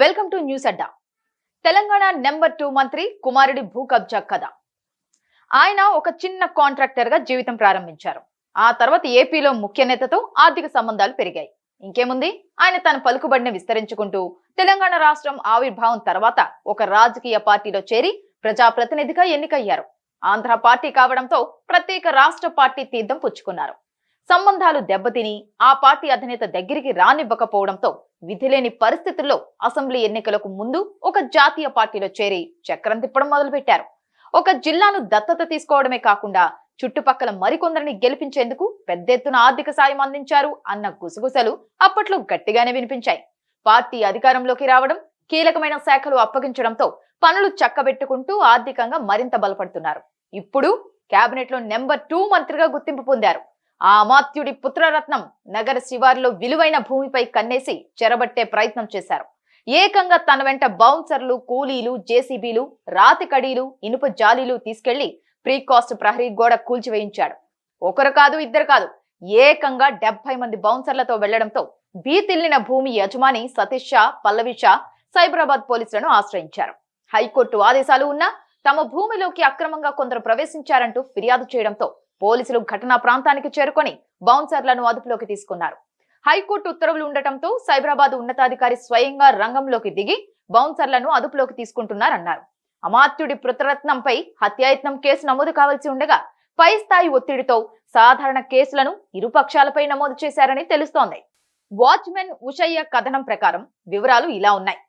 Welcome to news Adda. Telangana number two మంత్రి కుమారుడి భూ కబ్జా కథ. ఆయన ఒక చిన్న కాంట్రాక్టర్గా జీవితం ప్రారంభించారు. ఆ తర్వాత ఏపీలో ముఖ్య నేతతో ఆర్థిక సంబంధాలు పెరిగాయి. ఇంకేముంది? ఆయన తన పలుకుబడిని విస్తరించుకుంటూ తెలంగాణ రాష్ట్రం ఆవిర్భావం తర్వాత ఒక రాజకీయ పార్టీలో చేరి ప్రజాప్రతినిధిగా ఎన్నికయ్యారు. ఆంధ్ర పార్టీ కావడంతో ప్రత్యేక రాష్ట్ర పార్టీ తీర్థం పుచ్చుకున్నారు. సంబంధాలు దెబ్బతిని ఆ పార్టీ అధినేత దగ్గరికి రానివ్వకపోవడంతో విధిలేని పరిస్థితుల్లో అసెంబ్లీ ఎన్నికలకు ముందు ఒక జాతీయ పార్టీలో చేరి చక్రం తిప్పడం మొదలుపెట్టారు. ఒక జిల్లాను దత్తత తీసుకోవడమే కాకుండా చుట్టుపక్కల మరికొందరిని గెలిపించేందుకు పెద్ద ఎత్తున ఆర్థిక సాయం అందించారు అన్న గుసగుసలు అప్పట్లో గట్టిగానే వినిపించాయి. పార్టీ అధికారంలోకి రావడం కీలకమైన శాఖలు అప్పగించడంతో పనులు చక్కబెట్టుకుంటూ ఆర్థికంగా మరింత బలపడుతున్నారు. ఇప్పుడు కేబినెట్లో నెంబర్ టూ మంత్రిగా గుర్తింపు పొందారు. ఆ అమాత్యుడి పుత్రరత్నం నగర శివార్లో విలువైన భూమిపై కన్నేసి చెరబట్టే ప్రయత్నం చేశారు. ఏకంగా తన వెంట బౌన్సర్లు కూలీలు జేసీబీలు రాతి కడీలు ఇనుప జాలీలు తీసుకెళ్ళి ప్రీ కాస్ట్ ప్రహరీ గోడ కూల్చివేయించాడు. ఒకరు కాదు ఇద్దరు కాదు. ఏకంగా డెబ్బై మంది బౌన్సర్లతో వెళ్ళడంతో భీతిల్లిన భూమి యజమాని సతీష్ షా పల్లవి షా సైబరాబాద్ పోలీసులను ఆశ్రయించారు. హైకోర్టు ఆదేశాలు ఉన్నా తమ భూమిలోకి అక్రమంగా కొందరు ప్రవేశించారంటూ ఫిర్యాదు చేయడంతో పోలీసులు ఘటనా ప్రాంతానికి చేరుకొని బౌన్సర్లను అదుపులోకి తీసుకున్నారు. హైకోర్టు ఉత్తర్వులు ఉండటంతో సైబరాబాద్ ఉన్నతాధికారి స్వయంగా రంగంలోకి దిగి బౌన్సర్లను అదుపులోకి తీసుకుంటున్నారన్నారు. అమాత్యుడి పృతరత్నంపై హత్యాయత్నం కేసు నమోదు కావాల్సి ఉండగా పై స్థాయి ఒత్తిడితో సాధారణ కేసులను ఇరుపక్షాలపై నమోదు చేశారని తెలుస్తోంది. వాచ్మెన్ ఉషయ్య కథనం ప్రకారం వివరాలు ఇలా ఉన్నాయి.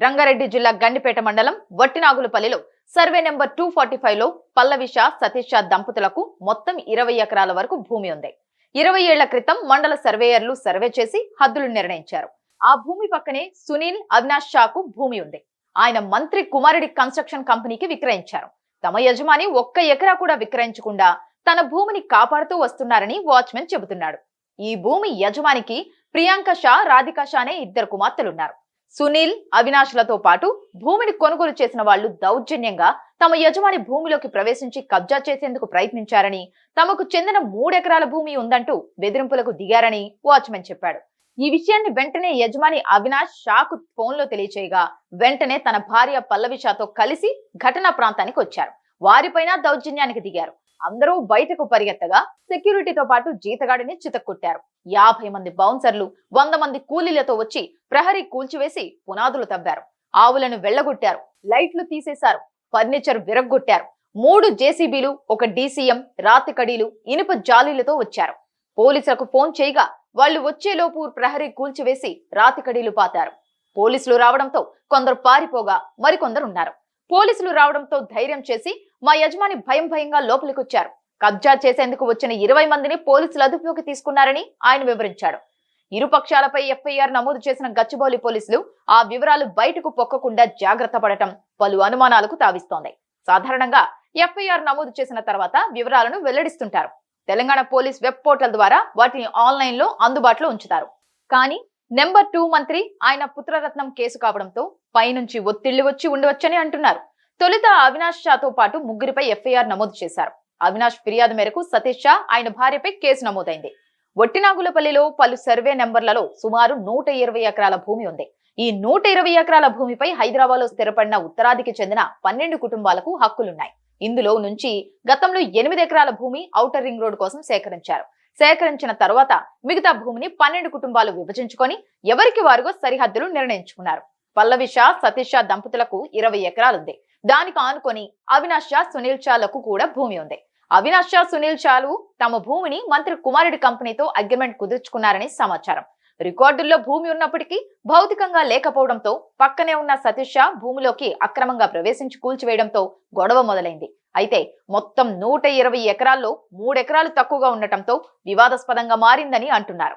రంగారెడ్డి జిల్లా గండిపేట మండలం వట్టినాగులపల్లిలో సర్వే నెంబర్ టూ ఫార్టీ ఫైవ్లో పల్లవి షా సతీష్ షా దంపతులకు మొత్తం ఇరవై ఎకరాల వరకు భూమి ఉంది. ఇరవై ఏళ్ళ క్రితం మండల సర్వేయర్లు సర్వే చేసి హద్దులు నిర్ణయించారు. ఆ భూమి పక్కనే సునీల్ అవినాష్ షాకు భూమి ఉంది. ఆయన మంత్రి కుమారుడి కన్స్ట్రక్షన్ కంపెనీకి విక్రయించారు. తమ యజమాని ఒక్క ఎకరా కూడా విక్రయించకుండా తన భూమిని కాపాడుతూ వస్తున్నారని వాచ్మెన్ చెబుతున్నాడు. ఈ భూమి యజమానికి ప్రియాంక షా రాధికా షానే ఇద్దరు కుమార్తెలున్నారు. సునీల్ అవినాష్లతో పాటు భూమిని కొనుగోలు చేసిన వాళ్ళు దౌర్జన్యంగా తమ యజమాని భూమిలోకి ప్రవేశించి కబ్జా చేసేందుకు ప్రయత్నించారని తమకు చెందిన మూడెకరాల భూమి ఉందంటూ బెదిరింపులకు దిగారని వాచ్మెన్ చెప్పాడు. ఈ విషయాన్ని వెంటనే యజమాని అవినాష్ షాకు ఫోన్లో తెలియచేయగా వెంటనే తన భార్య పల్లవి షాతో కలిసి ఘటనా ప్రాంతానికి వచ్చారు. వారిపైన దౌర్జన్యానికి దిగారు. అందరూ బయటకు పరిగెత్తగా సెక్యూరిటీతో పాటు జీతగాడిని చితక్కొట్టారు. యాభై మంది బౌన్సర్లు వంద మంది కూలీలతో వచ్చి ప్రహరీ కూల్చివేసి పునాదులు తవ్వారు. ఆవులను వెళ్ళగొట్టారు లైట్లు తీసేశారు. ఫర్నిచర్ విరగ్గొట్టారు. మూడు జేసీబీలు ఒక డీసీఎం రాతి కడీలు ఇనుప జాలీలతో వచ్చారు. పోలీసులకు ఫోన్ చేయగా వాళ్ళు వచ్చేలోపు ప్రహరీ కూల్చివేసి రాతి కడీలు పాతారు. పోలీసులు రావడంతో కొందరు పారిపోగా మరికొందరున్నారు. పోలీసులు రావడంతో ధైర్యం చేసి మా యజమాని భయం భయంగా లోపలికొచ్చారు. కబ్జా చేసేందుకు వచ్చిన ఇరవై మందిని పోలీసులు అదుపులోకి తీసుకున్నారని ఆయన వివరించాడు. ఇరు పక్షాలపై ఎఫ్ఐఆర్ నమోదు చేసిన గచ్చిబౌలి పోలీసులు ఆ వివరాలు బయటకు పొక్కకుండా జాగ్రత్త పడటం పలు అనుమానాలకు తావిస్తోంది. సాధారణంగా ఎఫ్ఐఆర్ నమోదు చేసిన తర్వాత వివరాలను వెల్లడిస్తుంటారు. తెలంగాణ పోలీస్ వెబ్ పోర్టల్ ద్వారా వాటిని ఆన్లైన్లో అందుబాటులో ఉంచుతారు. కానీ నెంబర్ టూ మంత్రి ఆయన పుత్రరత్నం కేసు కావడంతో పైనుంచి ఒత్తిళ్ళు వచ్చి ఉండవచ్చని అంటున్నారు. తొలుత అవినాష్ షాతో పాటు ముగ్గురిపై ఎఫ్ఐఆర్ నమోదు చేశారు. అవినాష్ ఫిర్యాదు మేరకు సతీష్ షా ఆయన భార్యపై కేసు నమోదైంది. ఒట్టినాగులపల్లిలో పలు సర్వే నెంబర్లలో సుమారు నూట ఇరవై ఎకరాల భూమి ఉంది. ఈ నూట ఇరవై ఎకరాల భూమిపై హైదరాబాద్లో స్థిరపడిన ఉత్తరాదికి చెందిన పన్నెండు కుటుంబాలకు హక్కులున్నాయి. ఇందులో నుంచి గతంలో ఎనిమిది ఎకరాల భూమి ఔటర్ రింగ్ రోడ్ కోసం సేకరించారు. సేకరించిన తర్వాత మిగతా భూమిని పన్నెండు కుటుంబాలు విభజించుకొని ఎవరికి వారుగా సరిహద్దులు నిర్ణయించుకున్నారు. పల్లవి షా సతీష్ షా దంపతులకు ఇరవై ఎకరాలుంది. దానికి ఆనుకొని అవినాష్ షా సునీల్ షాలకు కూడా భూమి ఉంది. అవినాష్ షా సునీల్ షాలు తమ భూమిని మంత్రి కుమారుడి కంపెనీతో అగ్రిమెంట్ కుదుర్చుకున్నారని సమాచారం. రికార్డుల్లో భూమి ఉన్నప్పటికీ భౌతికంగా లేకపోవడంతో పక్కనే ఉన్న సతీష్ షా భూమిలోకి అక్రమంగా ప్రవేశించి కూల్చివేయడంతో గొడవ మొదలైంది. అయితే మొత్తం నూట ఇరవై ఎకరాల్లో మూడెకరాలు తక్కువగా ఉండటంతో వివాదాస్పదంగా మారిందని అంటున్నారు.